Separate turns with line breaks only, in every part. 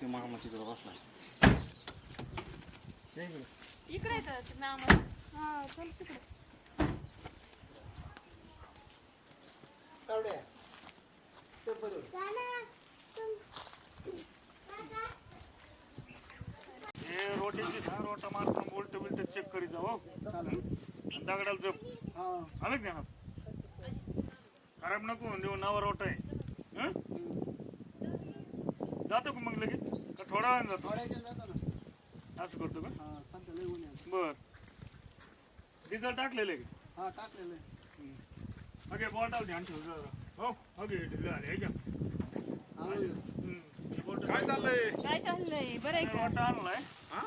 ते मामा तिकडे बसला
इकडे. येतं तुम्ही आम्हाला हा चल तिकडे.
हे रोटीची ना रोटा मारता बोल्ट बिल्ट चेक करीत जाऊ हो. आणि दगडाला जप. आलं का ध्यानात खराब नको देऊ नवा रोटा आहे. हं? जातो का मग लगेच? थोडा वेळ जातो असं करतो का? बर. डिझेल टाकलेलं आहे का ओके बॉटल ध्यान ठेव जरा. हो ओके डिझेल आहे का हं. बॉटल-
काय चाललंय?
काय चाललंय? बरं आहे का?
रोटा आणलाय.
हा?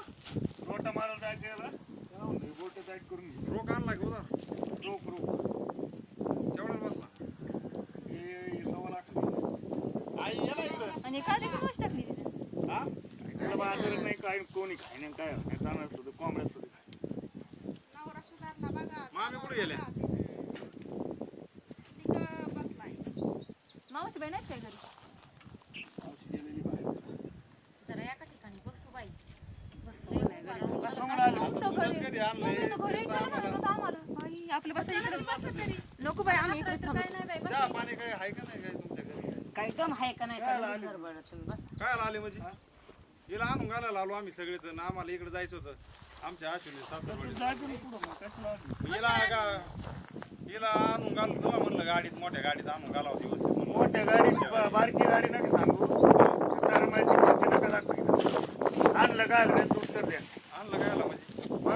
रोटा मारायला जायचं याला बोट टाईट करून घे.
रोग आणला का उदा
रोख रोख
केवढा बसला
हे हे सव्वा लाख
आई ये ना इकडं
आणि काय देखील गोष्ट टाकली तिथे
हा
त्याला बाजारात नाही काय कोणी खाय नाही काय काय जाणार सुद्धा कोंबड्या सुद्धा
मामी कुठे गेल्या?
मावशी बाई नाहीत काय घरी?
औषध गेलेली बाहेर.
जरा एका ठिकाणी बसू बाई. बसले
घरी.
आणलंय?
बाई, आपलं बस इकडे. नको बाई आम्ही इकडे थांबू.
चहा पाणी काय आहे का नाही काय तुमच्या घरी?
काय दम आहे का नाही
काय
का
आली?
बरं तुम्ही बस
काय आले म्हणजे हिला आणून घालायला आलो आम्ही सगळेच आणि आम्हाला इकडे जायचं होतं. आमच्या आश्विनी सासरवाडी
जायचं ना कशाला आली?
हिला का हिला आणून घाल जाऊ म्हणलं गाडीत मोठ्या गाडीत आणून घालावं व्यवस्थित म्हणून.
मोठ्या गाडी ब- बारकी गाडी नका सांगू. गोष्ट नका दाखवू आणलं काय आलं तू उत्तर द्या.
आणलं काय आला म्हणजे?
मग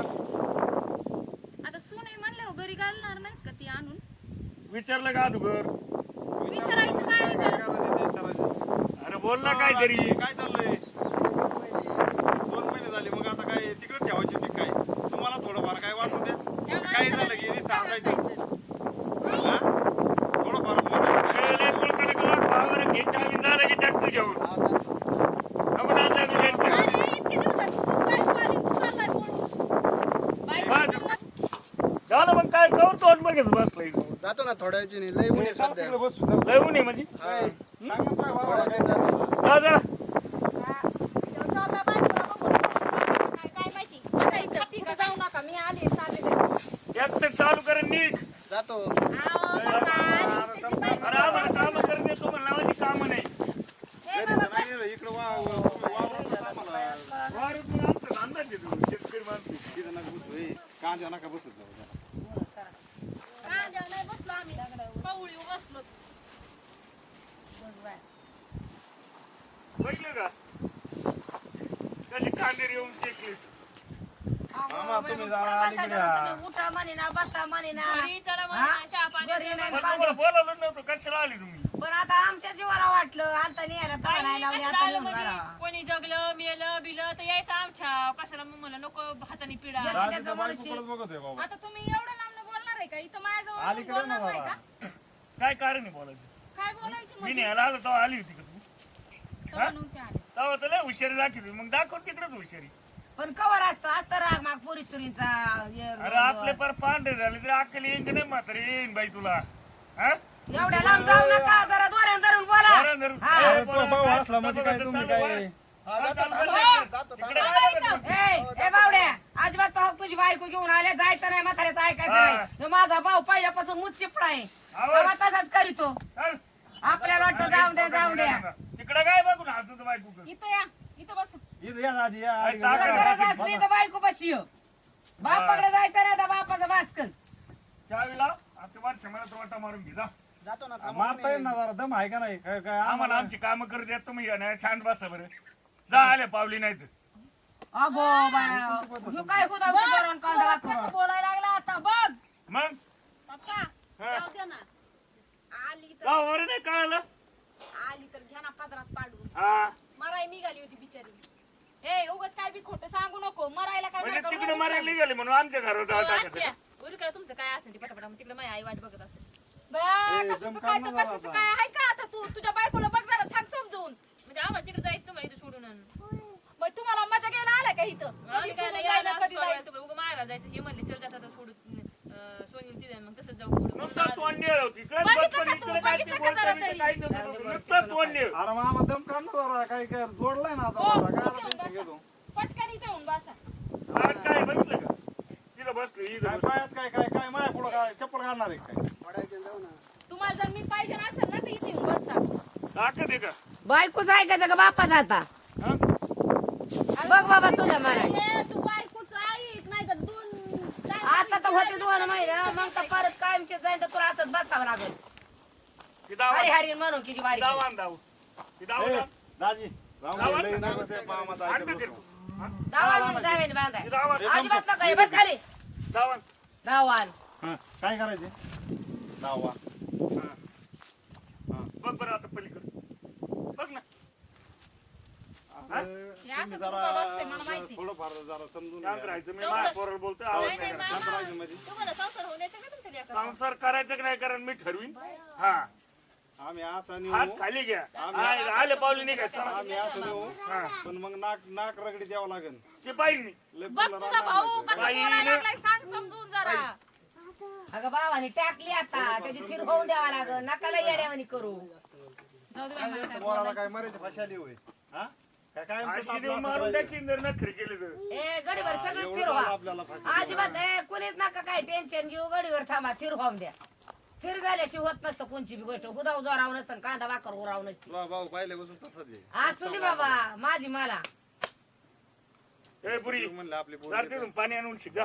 आता सुने म्हणले घरी घालणार नाहीत का ती आणून?
विचारलं का अगोदर
विचारायचं काय आहे
काय
तर?
करायचं ते विचारायचं.
अरे बोल ना काहीतरी.
काय चाललंय दोन महिने झाले मग आता काय तिकडे ठेवायची होती काय तुम्हाला थोडंफार काय वाटू द्या काही झालं की नुसतं हसायचं हा? थोडंफार मला
कळले कोणकडे कलर भावावर घे चावी झालं की टाक तुझ्यावर नको ना आता मी घ्यायचं. बस. झालं मग काय तोंड बघत बसलाय
जातो ना थोड्या वेळची लय ऊन आहे सध्या
बसू.
लय ऊन आहे म्हणजे
हा.
काय.
जा जा
जाऊ नका मी आले चालेल
एक तर चालू कर नीट
जातो
अरे आम्हाला कामं करत येतो पण नावाची कामं नाही
घरी तर नाही रे, इकडं वा- वा- तुम्ही वावरात आम्हाला
वावरात मग आमचा धंदा घेतो शेतकरी माणसं
तिथं नका बसू, ए, कांद्या नका बसत जाऊ जरा.
बसलो आम्ही कवळी बसलो
बघितलं का? कशी कांदेर येऊन टेकली
मामा तुम्ही जरा अलीकडे या.
उठा म्हणे ना बसा म्हणे ना.
घरी चला म्हणा, चहा पाणी
घरी नाही
पण. तुम्हाला बोलावलं नव्हतं कशाला आली तुम्ही?
पण आता आमच्या जीवाला वाटलं आता नाही लावली
म्हणजे? कोणी जगलं मेलं बिलं तर यायचं आमच्या. कशाला मग मला नको हाताने
बाबा.
आता तुम्ही एवढं लांब बोलणार आहे का? इथं माझ्याजवळ
अलीकडे ना
बोलणार नाही
बाबा
का?
काय कारण आहे बोलायचं?
काय बोलायची
मी न्यायला आलो तेव्हा आली होती का तू?
नव्हते आले.
तेव्हा हुशारी दाखवली मग दाखव तिकडेच हुशारी.
पण कवर असतं असतं राग माग पोरी सुरीचा
अरे आपले पर पांढरे झाले तरी अक्कल येईन का नाही म्हातारी? येईन बाई तुला. हा?
एवढ्या लांब जाऊ नका जरा दोऱ्यान धरून
बरं,
हा.
अरे तो भाऊ असला म्हणजे काय तुम्ही काय.
हा, जातो जातो,
ए ए बावड्या अजिबात तुझी बायको घेऊन आले जायचं नाही म्हाताऱ्याचं ऐकायचं
हा.
नाही ह्यो माझा भाऊ पहिल्यापासून मुत चिपडा आहे.
आवाज.
तेव्हा तसाच करीतो.
चल.
आपल्याला वाटतं जाऊ द्या जाऊ द्या.
तिकडे काय बघून हसत बायको
इथं या इथं बस
इथं या दाजी या आधी या.
गरज असली तर बायको बसी बापाकडे जायचं नाही तर बापाचा भास्कन
चावीला आता वरच्या वाटा मारून घे जा.
जातो ना थांबा.
मारता येईल ना जरा दम आहे का नाही? काय काय
आम्हाला
आम्हाला
आमची कामं करू द्या तुम्ही या नाही शांत बसा बरं. जा आले पावली नाही तर
अगो बाया ह्यो काय होता करून कांदा वाकरून.
कसं बोलायला लागला आता बघ.
मग?
पप्पा
हा.
जाऊ द्या ना. आली तर
नाही कळालं.
आली तर घ्या ना पदरात पाडून.
हा.
मराय निघाली होती बिचारी. ए उगाच काय बी खोटं सांगू नको. मरायला काय
म्हणजे तिकडे मारायला. निघाले. म्हणून आमच्या घरावर जाळ
हो, तुमचं काय असेल ते पटापटा. मग तिकडे माझी आई वाट बघत असेल.
कशाचं काय तर कशाचं आहे का आता तू? तुझ्या बायकोला बघ जरा सांग समजून.
म्हणजे आम्हाला तिकडे जायचं तुम्हाला इथं सोडून आणून.
मग तुम्हाला मजा घ्यायला आलाय का इथं?
आम्ही
कधी
काय
सोडून
नाही
जायला,
यायला,
कधी
सोडायला
जायचं
तुम्ही उगा मारायला जायचं हे म्हणले चल जाता सोडून अं, सोनील तिथे मग तसंच जाऊ पुढं.
नुसतं तोंड निळ होती इकडे
बघितलं का
बचपन
तू?
इकडे काय
बघितलं
ते
का जरा
बोलता
तरी?
काही नव्हतं नुसतं तोंड निळ
अरे मामा दम काढ ना जरा काय काय जोडलाय ना आता
हो,
जरा. काय
घेऊन
आता
बसा.
tension घेतो.
पटकन इथे येऊन बसा.
आज काय बघितलं का? तिथं बसलो
काय
इथं
पायात काय काय काय माया पुढं काय चप्पल काढणार आहे काय?
पडायचे जाऊ ना.
तुम्हाला जर मी पाहिजे असेल ना तर इथे येऊन बसा.
टाकत आहे का?
बायकोच ऐकायचं का बापाचा आता?
हा?
बघ बाबा तुझ्या मारा
ए, तू बायकोच ऐक नाही तर दोन
आता तर होते दोन महिना मग तर परत कायमचे जाईल तर तुला असंच बसावं लागेल.
ती दावा
हरी हरी म्हणून किती बारीक
दावा दावा
ए. दाजी मामाचं.
हा?
बांधाय. अजिबात नका हे बस खाली. दावान
हा, काय करायचे दावा
बघ बरं आता पलीकडे बघ ना? हे
असंच रुपा बसतंय, मला माहिती.
थोडंफार जरा समजून
शांत
घ्या.
राहायचं मी माझ्या पोराला बोलतो आवाज
नाही,
नाही
नाही,
करायचा.
शांत राहायचं मध्ये.
तुम्हाला संसार होऊन द्यायचा का तुमच्या लेकराला?
संसार करायचं की नाही कारण मी ठरवीन हा
आम्ही असं नेऊ.
खाली घ्या. आले पावली
आम्ही असं नेऊ.
हा.
पण मग नाक नाक रगडी द्यावं लागेल.
ते पाहिजे मी
लय
बघ
बोलणं
तुझा
राहणार
भाऊ
नाही.
कसा बोलायला लागलाय सांग समजून जरा.
अगं बाबाने टाकली आता. त्याची होऊन द्यावा लागल. नकाला येड्यावानी करू.
जाऊ दे बाई, मला काय
पोराला काय मरायची भाषा आली होय? हा? काय काय म्हणतात
अशी
आपलं असं
मारून
करायचं?
टाकीन जर नखरे केले तर.
ए गडीवर सगळं
एवढं
फिरवा.
झालं आपल्याला फाशी
अजिबात ए कुणीच नका काय टेन्शन घेऊ. गडीवर थांबा फिरवाम द्या फिर झाल्याशिवाय होत नसतं कोणची बी गोष्ट. उदाव जोराव नसतं कांदा वाकर उराव नसतं.
तुला भाऊ पहिल्यापासून तसंच आहे.
असू दे बाबा माझी मला.
ए पुरी
म्हणलं आपली पोरं
जर तिथून पाणी आणून शिक जा.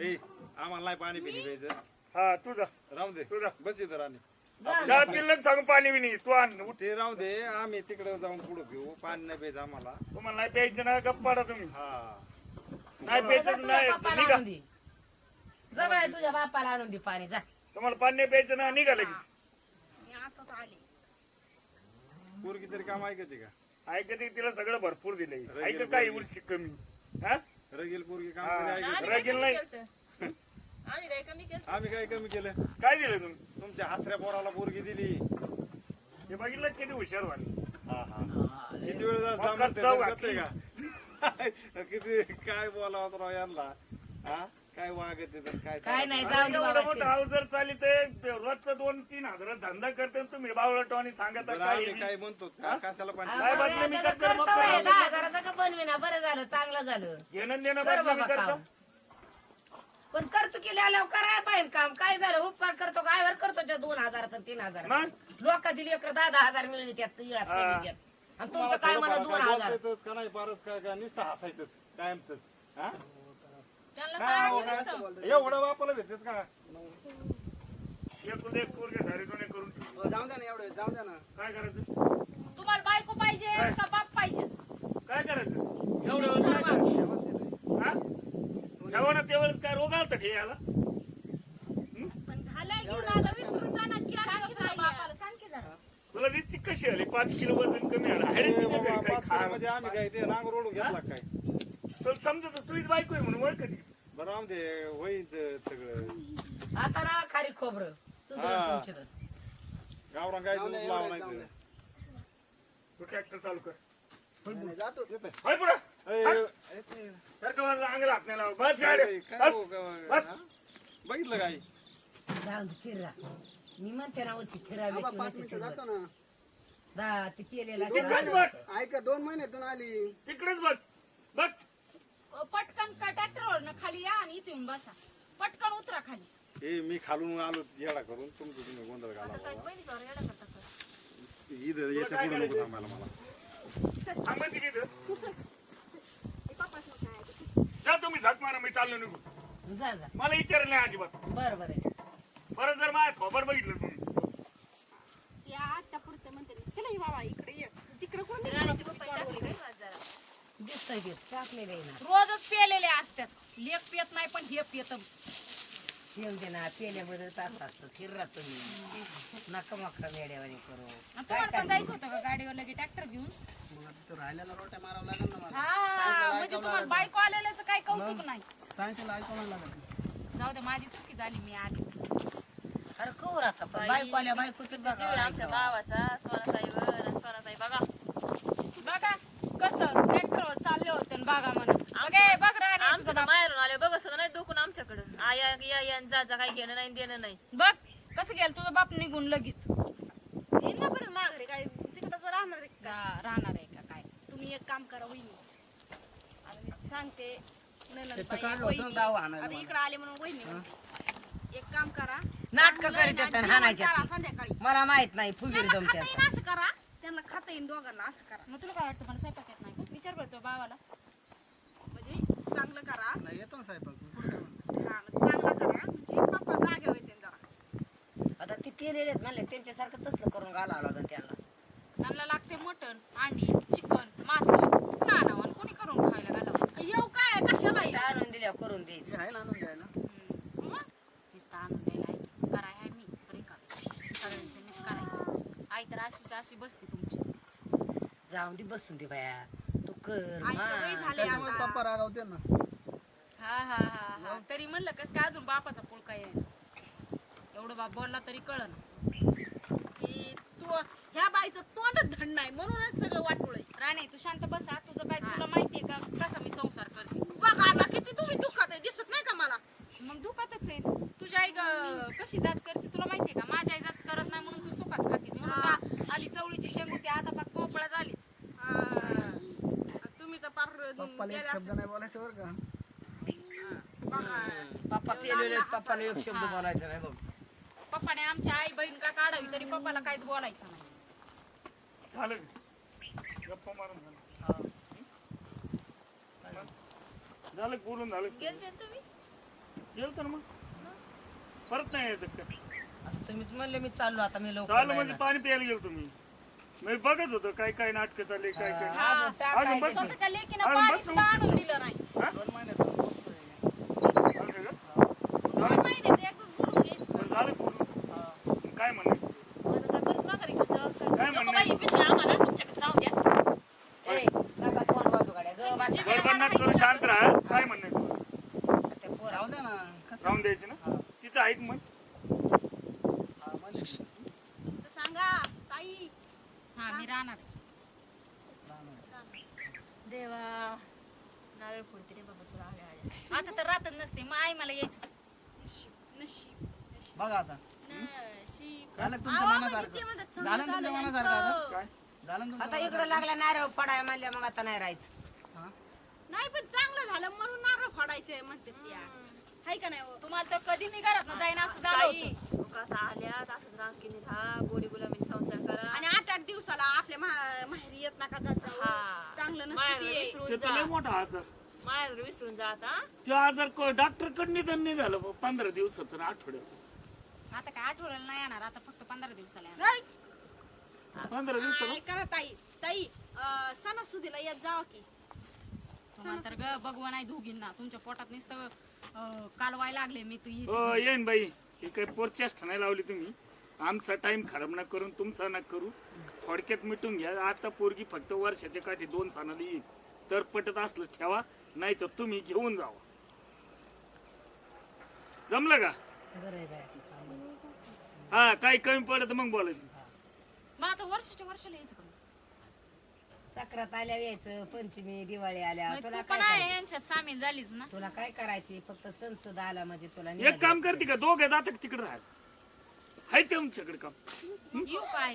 ए आम्हाला नाही पाणी पिणी प्यायचं.
हा तू जा.
राहू दे.
तू जा.
बस इथं राणी
जा. तिला पाणी बिनी तू आण उठ.
ते राहू दे. आम्ही तिकडे जाऊन पुढे घेऊ. पाणी नाही प्यायचं आम्हाला.
तुम्हाला नाही प्यायचं ना गप्प पाडा तुम्ही.
हा.
नाही प्यायचं तर
तुझ्या
नाही
बापाला
निघा.
आणून दे. तुझ्या बापाला आणून दे पाणी. जा.
तुम्हाला पाणी नाही प्यायचं ना निघा लगेच
मी आताच आले.
पोरगी तरी काम ऐकते का?
ऐकते तिला सगळं भरपूर दिलंय.
रगेल
ऐक काय. उलशी कमी? हा?
रगेल पोरगी काम. तरी ऐकते
रगेल नाही.
आम्ही काय कमी केलं
आम्ही काय कमी केलं?
काय दिलं तुम्ही?
तुमच्या हासऱ्या पोराला पोरगी दिली.
हे बघितलं किती हुशार
हा हा. किती वेळ झाला
मग.
का? किती काय बोलावं राव यांना? हा? काय वागत आहे तर काय
काय नाही दे
एवढं
बाबा
मोठं हाऊस जर चाली ते रोजचं दोन तीन हजार धंदा करते आणि तुम्ही बावळटो आणि सांगता
बरं,
काय
आम्ही काय म्हणतो का- कशाला पण
काय बातमी मी करतो मग
करतो
करा.
दहा हजाराचं का बनविना? बरं झालं चांगलं झालं.
घेणं देणं
कर
बातमी
बाबा
करता.
काम. पण करतो केले आल्यावर करायला पाहिजे काम. काय झालं? उपकार करतो काय वर करतो त्या दोन हजार तीन हजार
मग?
लोकांची लेकर दहा दहा हजार मिळून त्यात
हा.
आणि तुमचं काय म्हणा दोन हजार.
का नाही? परत काय काय नुसतं हसायचं कायमच एवढं बापाला भेटतेस का?
एकूण एक पोरगे दोन्ही करून ठेवले.
हो, जाऊ द्या ना एवढे जाऊ द्या ना.
काय करायचं?
तुम्हाला बायको पाहिजे का बाप पाहिजे?
काय करायचं? एवढं काय करायचं? हा? जेव्हा ना तेवढंच काय रोग आलता की याला?
पण झालंय घेऊन आता? विसरून जाणार की आता तुझ्या बापाला सांग की जरा.
तुला दिसती कशी आली? पाच किलो वजन कमी आलं. हाय रे
ए
तिच्या
बाबा, पाच
खा.
किलोमध्ये आम्ही काय ते नांगर ओढून घेतला काय?
तुला समजत तुझीच बायको आहे म्हणून ओळख ती
बरं होईल ते सगळं.
आता ना खारी खोबरं.
हा.
तुमच्याकडं.
गावरान काय
जाऊ द्या,
दूध
एवढं
लावणार
जाऊ द्या.
तू ट्रॅक्टर चालू कर.
नाही, नाही, जातो.
होय पुढं. सारखं मला अंगाला हात नाही लावा. बस गाडी.
काय काय-
बस.
हा? बघितलं काय?
जाऊन फिरा मी म्हणते ना होती
आबा,
फिरावी
पाच मिनिटं जातो ना.
ते केलेला
तिकडेच बघ
ऐका दोन महिन्यातून आली.
तिकडेच बघ बघ
पटकन का ट्रॅक्टरवर खाली या आणि इथे येऊन बसा. पटकन उतरा खाली.
हे मी खालून आलो येडा करून. तुमचं तुम्ही गोंधळ घाला
काय
बाबा.
पहिली जाऊ येडा करता का?
इथं याच्यापुढे नको थांबायला मला.
थांबा तिकडे. जा तुम्ही झक मारा मी चाललो
जा जा.
मला विचारलं नाही अजिबात.
बर बर.
परत जर माझ्या खबर बघितलं तुम्ही.
या पुरते म्हणते चला ही बाबा इकडे ये. तिकडे कोण नाही
राणीची पप्पा टाकली काय
टाकलेलं आहे ना.
रोजच पेलेले असतात. लेख पेत नाही पण हे पेत.
येऊन दे ना पेल्याबद्दल तास असतो फिररा तुम्ही. नका मका वेड्यावानी करू.
तुम्हाला पण जायचं होतं का गाडीवर लगे ट्रॅक्टर घेऊन?
मग आता तो राहिलेला रोट्या मारावं लागेल ना मला.
हा म्हणजे तुम्हाला बायको आलेल्याचं काही कौतुक नाही.
सांगितलं ऐकावं लागेल.
जाऊ दे माझी चुकी झाली मी आली
अरे कवर आता पण बायको आल्या बायकोचं
जीव आहे आमच्या
बघा
भावाचा आणि सोनाताई बघा.
बघा कसं आणि बघा म्हणा. बघे बघ राणी.
आमचं तर बाहेरून आले. बघ नाही डोकून आमच्याकडं. आया या या जा जा काही घेणं नाही देणं नाही.
बघ कसं गेलं तुझा बाप निघून लगेच.
येईन ना परत माघारी काय? तिकडं राहणार आहे का?
राहणार आहे का काय? तुम्ही एक काम करा वहिनी. आता मी सांगते नणंदबाई,
त्याचं काढलं होतं
वहिनी.
दाव हाणायला
आता
मला.
इकडे आले म्हणून वहिनी म्हणते. एक काम करा.
नाटकं करीत
जेवण. संध्याकाळी.
मला माहीत नाही फुगीर
त्यांना खाता
जमत्या
येईन असं करा. त्यांना खाता येईन दोघांना असं करा. मग तुला काय वाटतं मला स्वयंपाक येत नाही का? विचार करतो बाबाला चांगलं करा.
नाही येतो ना साहेब?
हा मग चांगलं करा. म्हणजे पप्पा जागे होते जरा
आता ती पेलेले म्हणले त्यांच्यासारखं तसलं करून घालावं लागेल त्यांना.
त्यांना लागते मटण अंडी चिकन मास. नानावन कोणी करून खायला घालावं? येऊ काय कशाला
ते आणून दिल्यावर करून द्यायचं.
आहे ना आणून द्यायला.
मग? नुसतं आणून द्यायला आहे. कराय आहे मी. सगळ्यांचं मीच करायचं. आई तर अशीच अशी बसते तुमची.
जाऊन दे बसून दे बाया. कर
आईचं वय
मा.
झाले
त्याच्यामुळे
आता.
पप्पा रागावते ना.
हा हा हा हा. तरी म्हणलं कस काय अजून बापाचा पुळका आहे? एवढं बाप बोलला तरी कळन की तू ह्या बाईचं तोंडच धड नाही म्हणूनच सगळं वाटोळ राणे तू शांत बसा. तुझं काय तुला माहितीये का? कसा मी संसार करते. बघा आता किती तुम्ही दुखात आहे दिसत नाही का मला? मग दुखातच आहे. तुझी आई ग- कशी जाच करते तुला माहितीये का? माझी आई जाच करत नाही म्हणून तू सुखात खातीस. म्हणून का आली चवळीची शेंग होती आता पाक पोपळा पार
पप्पाला एक शब्द नाही बोलायचं बरं का?
पप्पा पेलेले पप्पाला एक शब्द बोलायचा नाही बघ.
पप्पाने आमची आई बहीण का काढावी तरी पप्पाला काहीच बोलायचं नाही.
झालं? गप्पा मारून झालं? झालं बोलून झालं?
गेलते ना तुम्ही?
गेलं तर मग. परत नाही यायचं. का
आता तुम्हीच म्हणले मी चाललो आता मी लवकर
चालू म्हणजे. पाणी प्यायला गेलो तुम्ही मी बघत होतो काय काय नाटकं चालले काय काय
हा, अजून
बस
स्वतःच्या लेकीनं
अरे
पाणी
बस
सुद्धा आणून दिलं नाही.
दोन महिन्यात
असं का?
दोन महिन्याचं एक गुरु घ्यायचं.
बरं, झालं बोलून काय म्हणायचं
आता काय परत माघारी घेऊन जावं काय?
काय
नको
म्हणणं
बाई, पिशवी आम्हाला तुमच्याकडे राहू द्या
ए, नका तोंड वाजू गाड्या. ग, वाचा.
बरोबर नाट करू शांत राहा काय म्हणायचं
ते पोरं.
राहू द्या ना कसं
राहून द्यायची ना तिचं ऐक मग
हा, म्हणजे
तर सांगा ताई हा मी राहणार.
देवा नारळ फोडते रे बाबा तुला. आल्या आल्या
आता तर राहत नसते. मग आई मला यायचं नशीब नशीब.
बघा आता.
नशीब.
झालं का तुमच्या
अहो, म्हणजे
मनासारखं? झालं तुमच्या मनासारखं आता?
काय?
झालं ना
आता
तुमच्या
इकडे लागला नारळ पडाय म्हणल्या मग आता नाही राहायचं.
हा?
नाही पण चांगलं झालं. म्हणून नारळ फोडायचंय म्हणते त्या हाय का नाही हो? तुम्हाला तर कधी मी घरात जाईन असं झालं होतं.
लोकं आता आल्यात असंच रांगीने राहा गोडी गुलाबी संसार
आणि आठ आठ दिवसाला आपल्या मा- माहेरी येत नका जात जाऊ.
हा.
चांगलं
माहेर
नसतं ते.
विसरून
त्याचा लय
जा.
मोठा आजार.
माहेर विसरून जा आता.
ते आजार डॉक्टरकडे निधन नाही झालं बुवा, पंधरा दिवसाचं ना आठवड्यात
आता काय आठवड्याला नाही येणार आता फक्त पंधरा दिवसाला येणार.
पंधरा दिवसाला?
ऐका ना ताई. ताई अं, सणासुदीला येत जावा की?
तुम्हाला तर ग भगवान आहे दोघींना. तुमच्या पोटात नुसतं अं, कालवाय लागले मी तू.
हो येईन बाई. ही काही पोरचेष्ट नाही लावली तुम्ही. आमचा टाइम खराब ना करून तुमचा ना करू. थोडक्यात मिटून घ्या. आता पोरगी फक्त वर्षाच्या काठी दोन सणाला येईल. तर पटत असलं ठेवा नाही तर तुम्ही घेऊन जावा. जमलं का. हा काही कमी पडत मग बोलायचं.
मग आता वर्षाच्या वर्षाला यायचं का?
चक्रात आल्या यायचं पंचमी दिवाळी आल्या
मग
तुला
तू
काय
पण आहे
करायचं?
यांच्यात सामील झालीच ना.
तुला काय करायची? फक्त सण सुद्धा आला म्हणजे तुला
एक काम करते का? दोघे जातात तिकडे राहायला. हाय ते काम
येऊ काय?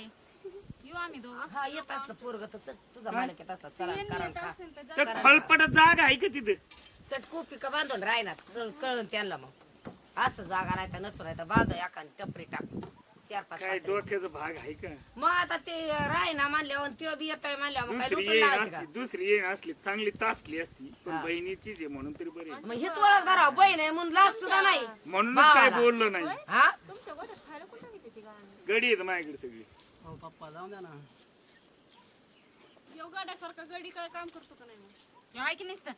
येऊ आम्ही दोघं.
हा येत असलं पोरग तर चल, तुझा मालक येत असला चला कारण
त्या खळपटात जागा आहे का तिथे?
चटकू पिका बांधून राहिना कळून त्यांना मग. असं जागा नाही तर नसून नाही तर बांध एखादी टपरी टाक. चार पाच
काय
साखरेचे.
डोक्याचा भाग आहे का?
मग आता ते राहीना मानल्यावर ते बी येतोय मानल्यावर मग काय
दुसरी
लुटून
येईन
लावायची का?
असली दुसरी येईन असली चांगली तासली असती पण
हा.
बहिणीचीच आहे म्हणून तरी बरी आहे.
मग हेच ओळख धरा बहीण आहे म्हणून लाज सुद्धा नाही.
म्हणूनच काय
भावाला.
बोललो नाही.
हा?
तुमच्या खायला
गडी येत माझ्याकडे सगळी.
हो पप्पा जाऊ द्या ना.
गडी काय काम करतो का नाही मग?
आहे की नसतं?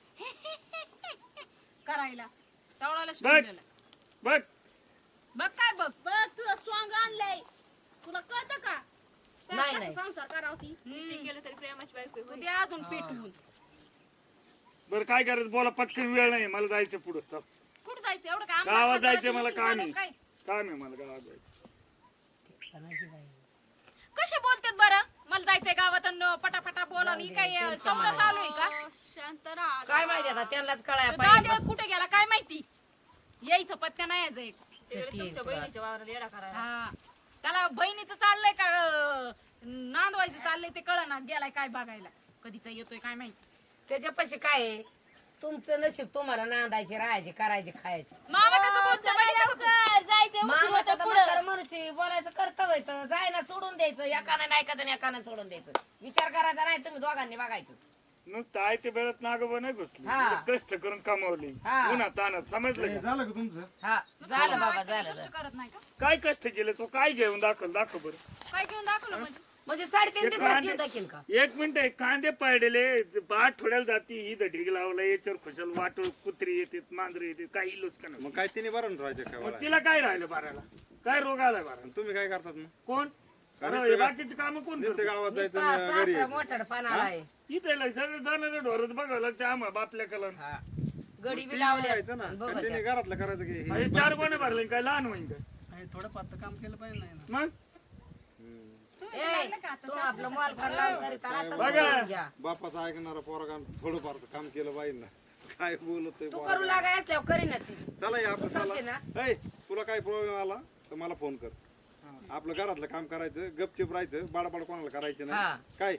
करायला. तेवढ्याला
बघ
दिलं.
बघ.
बघ काय बघ.
बघ तुझं स्वांग आणलंय. तुला कळतं का? त्याला
नाही,
कसं
नाही.
संसार करावती
ते? केलं तरी प्रेमाची बायको आहे.
तू दे अजून पेटवून.
बरं काय करायचं? बोला पटकन वेळ नाही. मला जायचं पुढं. चल.
कुठं जायचं? एवढं
गावात
दाखवायचं
जायचं मला काम आहे.
काय?
काम आहे मला गावात जायचं.
कसे बोलतात बरं? मला जायचंय गावात अन पटापटा बोला आणि काय सौदा चालू आहे का?
शांत राहा.
काय माहिती आता त्यांनाच
तो
पाहिजे.
दिवस कुठे गेला? काय माहिती? यायचं पत्त्या नाही यायचं एक.
तिकडे
चटी
तुमच्या
एक
बहिणीच्या वावराला येडा करायला.
हा. त्याला बहिणीचं चाललंय का अं, नांदवायचं चाललंय ते कळ ना गेलाय काय बघायला. कधीचा येतोय काय माहिती.
त्याच्यापाशी काय आहे? तुमचं नशीब तुम्हाला नांदायचे राहायचे करायचे खायचे.
मामा कसं बोलतो बघितलं का तू?
जायचं
मामाचं तर म्हातारं मनुष्य बोलायचं कर्तव्य जाय ना सोडून द्यायचं एकानं ऐकायचं आणि एकानं सोडून द्यायचं. विचार करायचा नाही तुम्ही दोघांनी बघायचं.
नुसतं आहे ते वेळात नागोबा नाही घुसली.
हा.
तिला कष्ट करून कमावली.
हा.
उन्हा तानात समजलं
हे
का
झालं का तुमचं?
हा झालं बाबा झालं
करत नाही का?
काय कष्ट केले तो? काय घेऊन दाखल दाखव बरं.
काय घेऊन दाखवलं म्हणजे
साडेतीन
ते कांदे-
घेऊन टाकीन का?
एक मिनिट आहे, कांदे पाडले आठवड्याला जाती ही ढीग लावला याच्यावर खुशाल वाटोळ कुत्री येते मांजर येते काही लोच का नाही.
मग काय तिने बरं राहायचं काय
मग तिला काय राहिलं बाराला काय रोग आलाय बारा
तुम्ही काय करतात मग?
कोण?
अरे
बाकीची काम कोण
नुसतं? गावात जायचं आणि घरी
सासरा
यायचं.
मोठड पानाला आहे.
इथे लय सगळे जाणारे ढोरच बघावं लागते आम्हा बापल्या कला
गडी बी
ते
लावल्या
बघायचं ना.
बघ
का तिने घरातलं करायचं की हे?
चार कोणी भरले काय लहान होईन काय
थोडं पात काम केलं पाहिजे नाही ना.
मग?
तू आपलं मॉल आला घ्या.
बापाचं ऐकणारा पोरगा थोडंफार काम केलं पाहिजे ना काय बोलत
तू करू लागाय असल्यावर करीन ती.
चला या चला. ऐ तुला काय प्रॉब्लेम आला? तर मला फोन कर. आपलं घरातलं काम करायचं गपचिप राहायचं बाडाबाड कोणाला करायचं
हा.
नाही काय?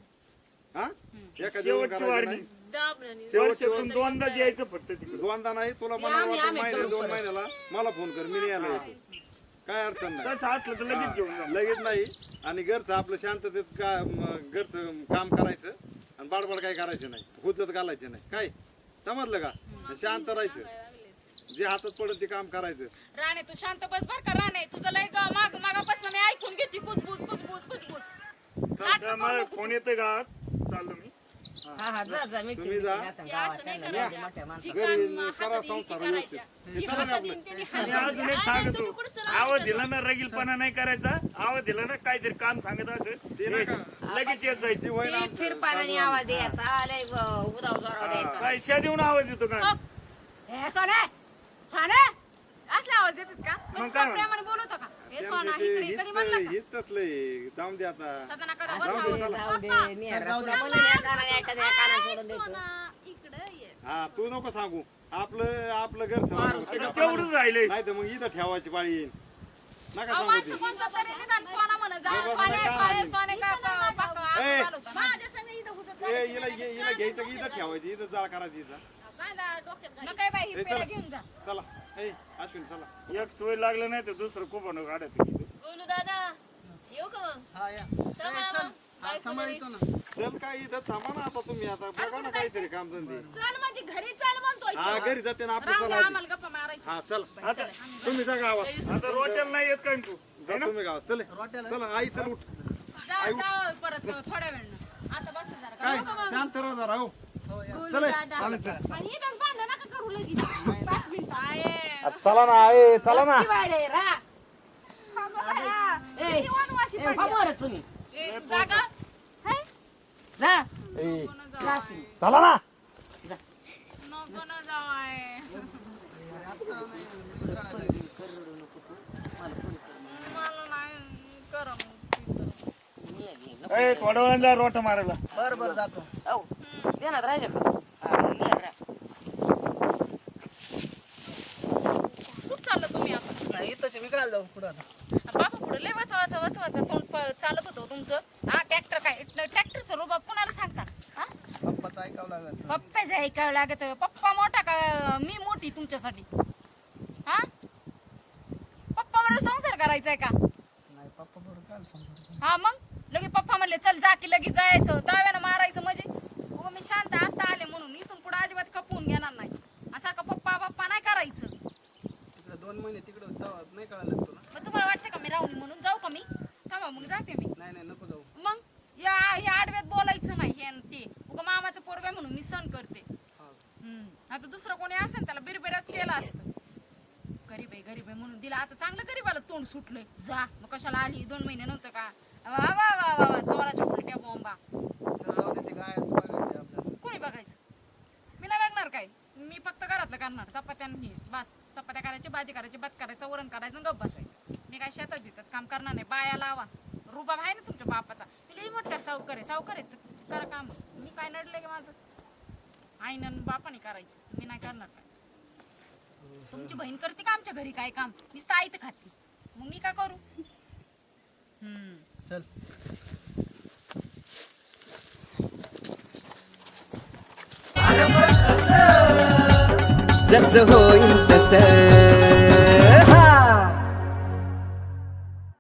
हा? एका दिवस
शेवटची
करायचं
वारणी
नाही?
वर्षातून दोनदा यायचं फक्त तिकडे.
दोनदा नाही तुला
ते
मला दोन. महिन्याला. मला फोन कर मी नाही यायला येतो. काय अडचण नाही.
तसं असलं तर लगेच घेऊन जा.
हा, लगेच नाही. आणि घरचं आपलं शांततेत का म, घरचं काम करायचं आणि बाडबाड काय करायचं नाही. हुज्जत घालायचं नाही. काय? समजलं का? शांत राहायचं. जे हातात पडत ते काम करायचं.
राणे तू शांत बस बर का राणे. तुझं लय ग- माग मागापासून मी ऐकून घेते. कुजबूज कुजबूज कुजबूज. नाटकं करू
मला
नको.
फोन येतोय का? चाललो मी.
हा हा जा जा मी
तुम्ही जा. हे
आणि अजून एक सांगतो. दिला ना रगीलपणा नाही करायचा. आवाज दिला ना काहीतरी काम सांगत असेल.
ते नका.
लगेच येत जायचं.
फिरपाण्याने आवाज द्यायचा. लय उदाव जोराव द्यायचा.
पैशा देऊन आवाज देतो का?
हे सोने असले आवाज देतात का?
मग
पण
काय
प्रेमाने बोलवतो का? हे सोना इकडे म्हणलं का
तसलंय जाऊन दे आता
सदा नका
असं
बसावं
जाऊ दे, निहार राहू दे. बोलून या कानाने ऐकायचं, या कानाने सोडून द्यायचं.
सोना इकडे ये
हा तू नको सांगू आपलं आपलं. नको.
तेवढंच राहिलंय
नाही तर मग इथं ठेवायची पाळी येईल नका
अहो,
सांगू
माणसं
ते
कोणचं तरी निदान सोना म्हणत जा.
बरोबर,
सोने,
काय
सोने,
नाही.
सोने का- का- का- का-
ए.
चालवता ना.
माझ्या संग इथं हुजत
ए,
घालायची
हिला
नाही.
हिला घ्यायचं की इथं ठेवायची इथं जाळ करायची इथं
कांदा डोक्यात घाल.
मग काय बाई
ए,
पेढा
चला.
घेऊन जा.
चला. ए अश्विन चला.
एक सोय लागलं नाही तर दुसरं कुपन काढायचं
गोलू दादा येऊ का मग?
हा या.
सांभाळा
ए, चल.
मग.
हा सांभाळतो ना.
चल काय इथं थांबा ना आता तुम्ही आता. बघा ना काहीतरी काम धंदे
चल माझी घरी चल म्हणतोय
हा घरी जाते ना आपलं
राहू दे
चला आधी.
आम्हाला गप्पा मारायची.
हा चल.
आता
तुम्ही जा गावात.
आता रोटेल नाही येत काय तू?
जा तुम्ही गावात. चल.
रॉटेल
चला आई चल उठ.
जा जा परत थोड्या वेळ आता बस जरा.
काय? शांत राहा जरा हो. चल चालेल चल
आणि इथंच भांडण नका करू लगेच. पाच मिनिटं.
आहे.
चला ना ए चला ना.
किती वाढे, रा. ए,
वनवाशी
ए, बरं तुम्ही.
ए, तू जागा
जा.
ए.
जा तुम्ही.
चला ना.
नको ना जावाय. मला नाही करा मग.
ये, ये, नको.
ए थोड्या वेळानं जा रोट मारायला.
बरं बरं जातो.
औ, ध्यानात राहिलं का? हा, ये, रा.
कुठं चाललं तुम्ही आता.
नाही इथं मी काय जाऊ पुढं आता.
बाबा पुढे लय वाचा वाचा वाचा वाचा. तोंड प- चालत होतं तुमचं. हा ट्रॅक्टर काय? ट्रॅक्टरचं रोबा कोणाला सांगता? हा?
पप्पाचं ऐकावं लागेल.
पप्पाचं ऐकावं लागत. पप्पा मोठा का मी मोठी तुमच्यासाठी? हा? पप्पा बरोबर संसार करायचा आहे का?
नाही पप्पा
हा मग? लगे पप्पा म्हणले चल जा की लगेच जायचं. दहाव्यानं मारायचं म्हणजे? हो मी शांत आता आले म्हणून. इथून पुढे अजिबात खपवून घेणार नाही. आणि सारखं पप्पा पप्पा नाही करायचं.
तिकडे दोन महिने तिकडे नाही कळालं का तुला
मग तुम्हाला वाटतं का मी राहुणी म्हणून जाऊ का मी? थांबा मग जाते मी.
नाही नाही नको जाऊ.
मग या या आडव्यात बोलायचं नाही हे आणि ते. उगा मामाचं पोरगा म्हणून मी सण करते.
हा.
हम्म. आता दुसरं कोणी असेल त्याला बिरबिराच केलं असतं. गरीब आहे गरीब आहे म्हणून दिला. आता चांगलं गरीबाला तोंड सुटलंय. जा मग कशाला आली? दोन महिने नव्हतं का? वा वा वा वा वा जोराच्या उलट्या बॉम्बा
चल दे ते गायच बघायचं.
मी नाही बघणार काय. मी फक्त घरातलं करणार. चपात्यांनी बस. चपात्या करायची भाजी करायची भात करायचं वरण करायचं गप बसायचं. मी काय शेतात देतात काम करणार नाही. बाया लावा. रुबाब आहे ना तुमच्या बापाचा. मी लई मोठा आहे सावकर आहे. तर करा काम. मी काय नडलं की माझं? आईनं बापाने करायचं. मी नाही करणार काय. तुमची बहीण करते का आमच्या घरी काय काम? नुसतं आई तर खाते. मग मी काय करू? हम्म.
चल.
जस होईल तसं.